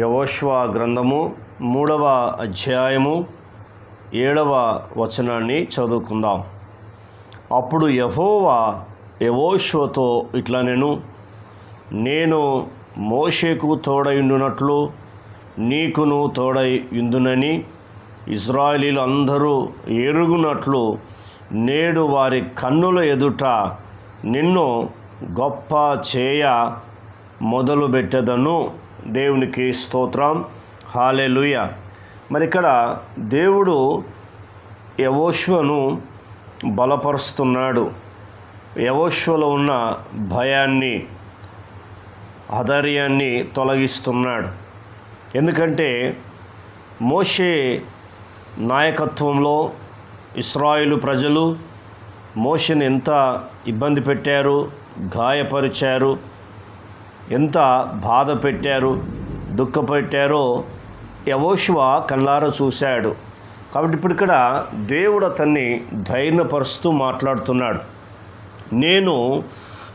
యవోష్వా గ్రంథము మూడవ అధ్యాయము ఏడవ వచనాన్ని చదువుకుందాం. అప్పుడు యహోవా యవోష్వతో ఇట్లా నేను నేను మోషేకు తోడయుండునట్లు నీకును తోడై ఇందునని ఇజ్రాయిలీలు అందరూ ఎరుగునట్లు నేడు వారి కన్నుల ఎదుట నిన్ను గొప్ప చేయ మొదలుపెట్టెదను దేవునికి స్తోత్రం. హాలే లూయ మరి ఇక్కడ దేవుడు యవోష్వను బలపరుస్తున్నాడు. యవోష్వలో ఉన్న భయాన్ని అధైర్యాన్ని తొలగిస్తున్నాడు. ఎందుకంటే మోషే నాయకత్వంలో ఇస్రాయిలు ప్రజలు మోషని ఎంత ఇబ్బంది పెట్టారు గాయపరిచారు ఎంత బాధ పెట్టారు దుఃఖపెట్టారో యవోషువ కళ్ళారా చూశాడు. కాబట్టి ఇప్పుడు ఇక్కడ దేవుడు అతన్ని ధైర్యపరుస్తూ మాట్లాడుతున్నాడు. నేను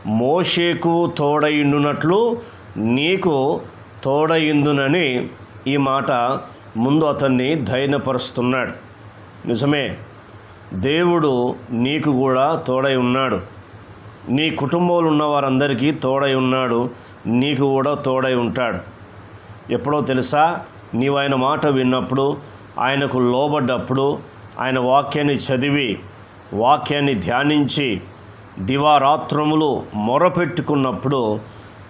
మోషేకు తోడయిండునట్లు నీకు తోడయిందునని ఈ మాట ముందు అతన్ని ధైర్యపరుస్తున్నాడు. నిజమే దేవుడు నీకు కూడా తోడై ఉన్నాడు. నీ కుటుంబంలో ఉన్న వారందరికీ తోడై ఉన్నాడు. నీకు కూడా తోడై ఉంటాడు. ఎప్పుడో తెలుసా? నీవు ఆయన మాట విన్నప్పుడు ఆయనకు లోబడ్డప్పుడు ఆయన వాక్యాన్ని చదివి వాక్యాన్ని ధ్యానించి దివారాత్రములు మొరపెట్టుకున్నప్పుడు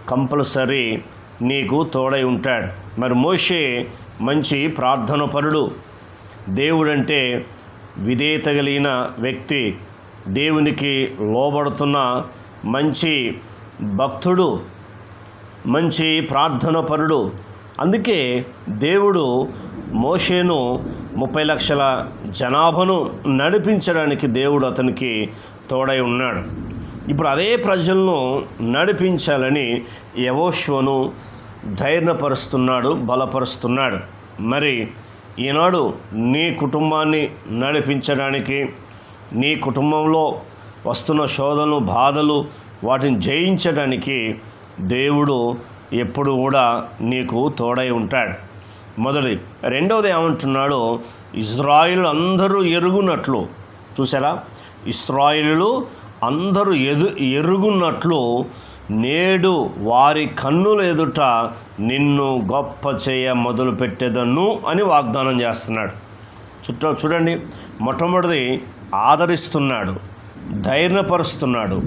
కంపల్సరీ నీకు తోడై ఉంటాడు. మరి మోషే మంచి ప్రార్థన పరుడు దేవుడంటే విధేయత కలిగిన వ్యక్తి. దేవునికి లోబడుతున్న మంచి భక్తుడు. మంచి ప్రార్థన పరుడు. అందుకే దేవుడు మోషేను ముప్పై లక్షల జనాభాను నడిపించడానికి దేవుడు అతనికి తోడై ఉన్నాడు. ఇప్పుడు అదే ప్రజలను నడిపించాలని యవోష్వను ధైర్యపరుస్తున్నాడు బలపరుస్తున్నాడు. మరి ఈనాడు నీ కుటుంబాన్ని నడిపించడానికి నీ కుటుంబంలో వస్తున్న శోధనలు బాధలు వాటిని జయించడానికి దేవుడు ఎప్పుడు కూడా నీకు తోడై ఉంటాడు. మొదటి రెండవది ఏమంటున్నాడు? ఇజ్రాయిల్ అందరూ ఎరుగునట్లు. చూసారా ఇస్రాయిలు అందరూ ఎదు ఎరుగున్నట్లు నేడు వారి కన్నుల ఎదుట నిన్ను గొప్ప చేయ మొదలు పెట్టేదను అని వాగ్దానం చేస్తున్నాడు. చుట్టూ చూడండి. మొట్టమొదటిది ఆదరిస్తున్నాడు. ధైర్యపరుస్తున్నాడు.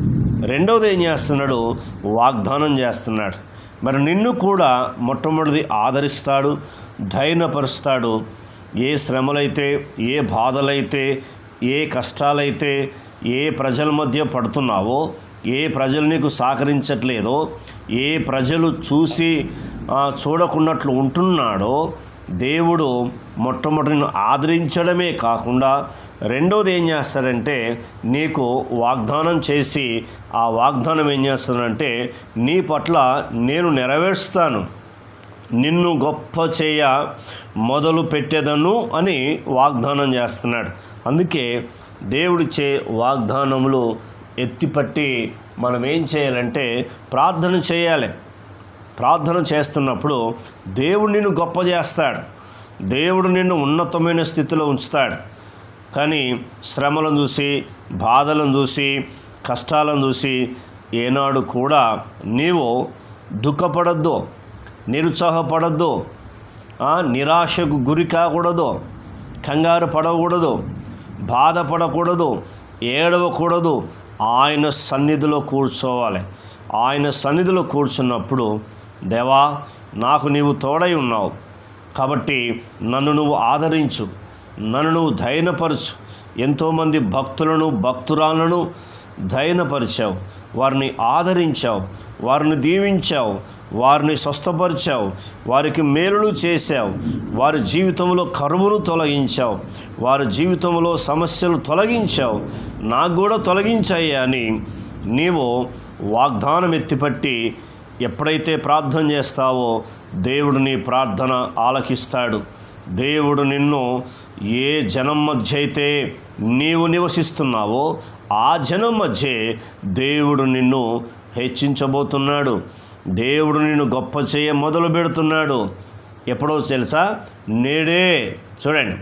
రెండవది ఏం చేస్తున్నాడు? వాగ్దానం చేస్తున్నాడు. మరి నిన్ను కూడా మొట్టమొదటిది ఆదరిస్తాడు ధైర్యపరుస్తాడు. ఏ శ్రమలైతే ఏ బాధలైతే ఏ కష్టాలైతే ఏ ప్రజల మధ్య పడుతున్నావో ఏ ప్రజలు నీకు సహకరించట్లేదో ఏ ప్రజలు చూసి చూడకున్నట్లు ఉంటున్నాడో దేవుడు మొట్టమొదటి ఆదరించడమే కాకుండా రెండోది ఏం చేస్తాడంటే నీకు వాగ్దానం చేసి ఆ వాగ్దానం ఏం చేస్తాడంటే నీ పట్ల నేను నెరవేరుస్తాను. నిన్ను గొప్ప చేయ మొదలు పెట్టేదను అని వాగ్దానం చేస్తున్నాడు. అందుకే దేవుడిచ్చే వాగ్దానములు ఎత్తిపట్టి మనం ఏం చేయాలంటే ప్రార్థన చేయాలి. ప్రార్థన చేస్తున్నప్పుడు దేవుడు నిన్ను గొప్ప చేస్తాడు. దేవుడు నిన్ను ఉన్నతమైన స్థితిలో ఉంచుతాడు. కానీ శ్రమలను చూసి బాధలను చూసి కష్టాలను చూసి ఏనాడు కూడా నీవు దుఃఖపడద్దు నిరుత్సాహపడద్దు నిరాశకు గురి కాకూడదు కంగారు పడకూడదు బాధపడకూడదు ఏడవకూడదు. ఆయన సన్నిధిలో కూర్చోవాలి. ఆయన సన్నిధిలో కూర్చున్నప్పుడు దేవా నాకు నీవు తోడై ఉన్నావు. కాబట్టి నన్ను నువ్వు ఆదరించు. నన్ను నువ్వు ధైర్యపరచు. ఎంతోమంది భక్తులను భక్తురాలను ధైర్యపరిచావు. వారిని ఆదరించావు. వారిని దీవించావు. వారిని స్వస్థపరిచావు. వారికి మేలులు చేశావు. వారి జీవితంలో కరువును తొలగించావు. వారి జీవితంలో సమస్యలు తొలగించావు. నాకు కూడా తొలగించాయి అని నీవు వాగ్దానం ఎత్తిపట్టి ఎప్పుడైతే ప్రార్థన చేస్తావో దేవుడు నీ ప్రార్థన ఆలకిస్తాడు. దేవుడు నిన్ను ఏ జనం మధ్య అయితే నీవు నివసిస్తున్నావో ఆ జనం మధ్య దేవుడు నిన్ను హెచ్చించబోతున్నాడు. దేవుడు నిన్ను గొప్ప చేయ మొదలు పెడుతున్నాడు. ఎప్పుడో తెలుసా? నేడే. చూడండి.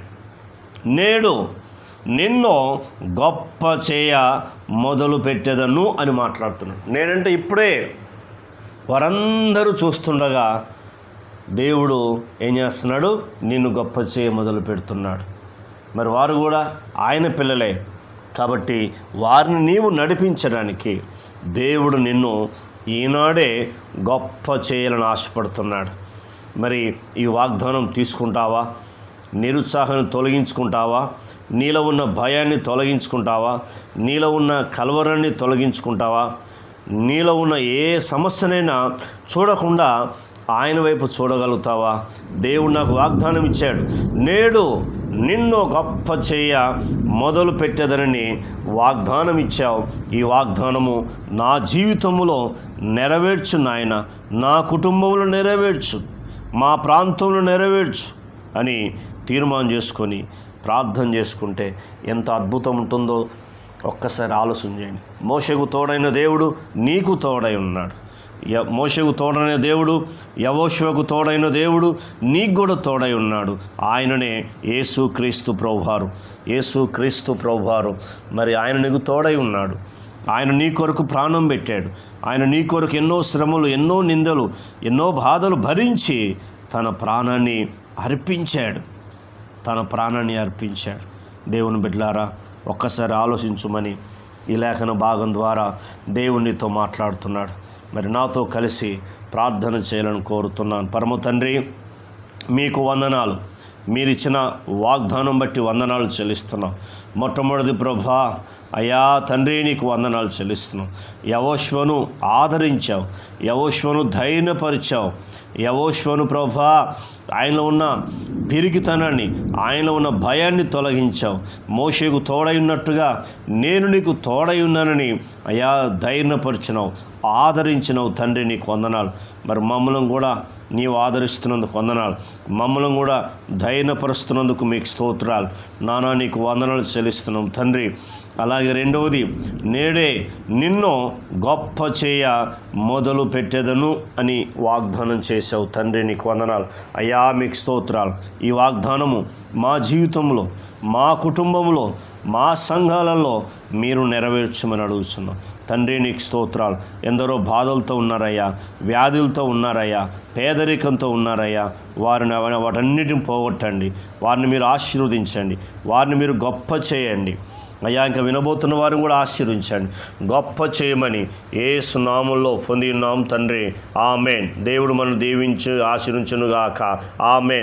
నేడు నిన్ను గొప్ప చేయ మొదలు పెట్టేదను అని మాట్లాడుతున్నాడు. నేనంటే ఇప్పుడే వారందరూ చూస్తుండగా దేవుడు ఏం చేస్తున్నాడు? నిన్ను గొప్ప చేయ మొదలు పెడుతున్నాడు. మరి వారు కూడా ఆయన పిల్లలే. కాబట్టి వారిని నీవు నడిపించడానికి దేవుడు నిన్ను ఈనాడే గొప్ప చేయాలని ఆశపడుతున్నాడు. మరి ఈ వాగ్దానం తీసుకుంటావా? నిరుత్సాహాన్ని తొలగించుకుంటావా? నీలో ఉన్న భయాన్ని తొలగించుకుంటావా? నీలో ఉన్న కలవరాన్ని తొలగించుకుంటావా? నీలో ఉన్న ఏ సమస్యనైనా చూడకుండా ఆయన వైపు చూడగలుగుతావా? దేవుడు నాకు వాగ్దానం ఇచ్చాడు. నేడు నిన్ను గొప్ప చేయ మొదలు పెట్టేదనని వాగ్దానం ఇచ్చావు. ఈ వాగ్దానము నా జీవితంలో నెరవేర్చు నాయన. నా కుటుంబంలో నెరవేర్చు. మా ప్రాంతంలో నెరవేర్చు అని తీర్మానం చేసుకొని ప్రార్థన చేసుకుంటే ఎంత అద్భుతం ఉంటుందో ఒక్కసారి ఆలోచన చేయండి. మోషకు తోడైన దేవుడు నీకు తోడై ఉన్నాడు. య- మోషకు తోడైన దేవుడు యవోశివకు తోడైన దేవుడు నీకు కూడా తోడై ఉన్నాడు. ఆయననే యేసు క్రీస్తు ప్రభువారు. యేసు క్రీస్తు ప్రభువారు. మరి ఆయన నీకు తోడై ఉన్నాడు. ఆయన నీ కొరకు ప్రాణం పెట్టాడు. ఆయన నీ కొరకు ఎన్నో శ్రమలు ఎన్నో నిందలు ఎన్నో బాధలు భరించి తన ప్రాణాన్ని అర్పించాడు. తన ప్రాణాన్ని అర్పించాడు. దేవుని బిడ్డలారా ఒక్కసారి ఆలోచించుమని ఈ లేఖన భాగం ద్వారా దేవునితో మాట్లాడుతున్నాడు. మరి నాతో కలిసి ప్రార్థన చేయాలని కోరుతున్నాను. పరమ తండ్రి మీకు వందనాలు. మీరిచ్చిన వాగ్దానం బట్టి వందనాలు చెల్లిస్తున్నాం. మొట్టమొదటి ప్రభా అయా తండ్రి నీకు వందనాలు చెల్లిస్తున్నాం. యవోశ్వను ఆదరించావు. యవోశ్వను ధైర్యపరిచావు. యవోశ్వను ప్రభా ఆయనలో ఉన్న పిరికితనాన్ని ఆయనలో ఉన్న భయాన్ని తొలగించావు. మోషేకు తోడై ఉన్నట్టుగా నేను నీకు తోడై ఉన్నానని అయా ధైర్యపరిచినావు ఆదరించినావు తండ్రి నీకు వందనాలు. మరి మమ్మల్ని కూడా నీవు ఆదరిస్తున్నందుకు వందనాలు. మమ్మల్ని కూడా ధైర్యపరుస్తున్నందుకు మీకు స్తోత్రాలు. నానా నీకు వందనాలు చెల్లిస్తున్నాం తండ్రి. అలాగే రెండవది నేడే నిన్ను గొప్ప చేయ మొదలు పెట్టేదను అని వాగ్దానం చేశావు తండ్రి నీకు వందనాలు. అయ్యా మీకు స్తోత్రాలు. ఈ వాగ్దానము మా జీవితంలో మా కుటుంబంలో మా సంఘాలలో మీరు నెరవేర్చమని అడుగుతున్నాం తండ్రి నీకు స్తోత్రాలు. ఎందరో బాధలతో ఉన్నారయ్యా వ్యాధులతో ఉన్నారయ్యా పేదరికంతో ఉన్నారయ్యా. వారిని వాటన్నిటిని పోగొట్టండి. వారిని మీరు ఆశీర్వదించండి. వారిని మీరు గొప్ప చేయండి. అయ్యా ఇంకా వినబోతున్న వారిని కూడా ఆశీర్వించండి గొప్ప చేయమని ఏ సునాముల్లో పొంది ఉన్నాం తండ్రి. ఆమెన్. దేవుడు మనం దీవించు ఆశీర్వించునుగాక. ఆమెన్.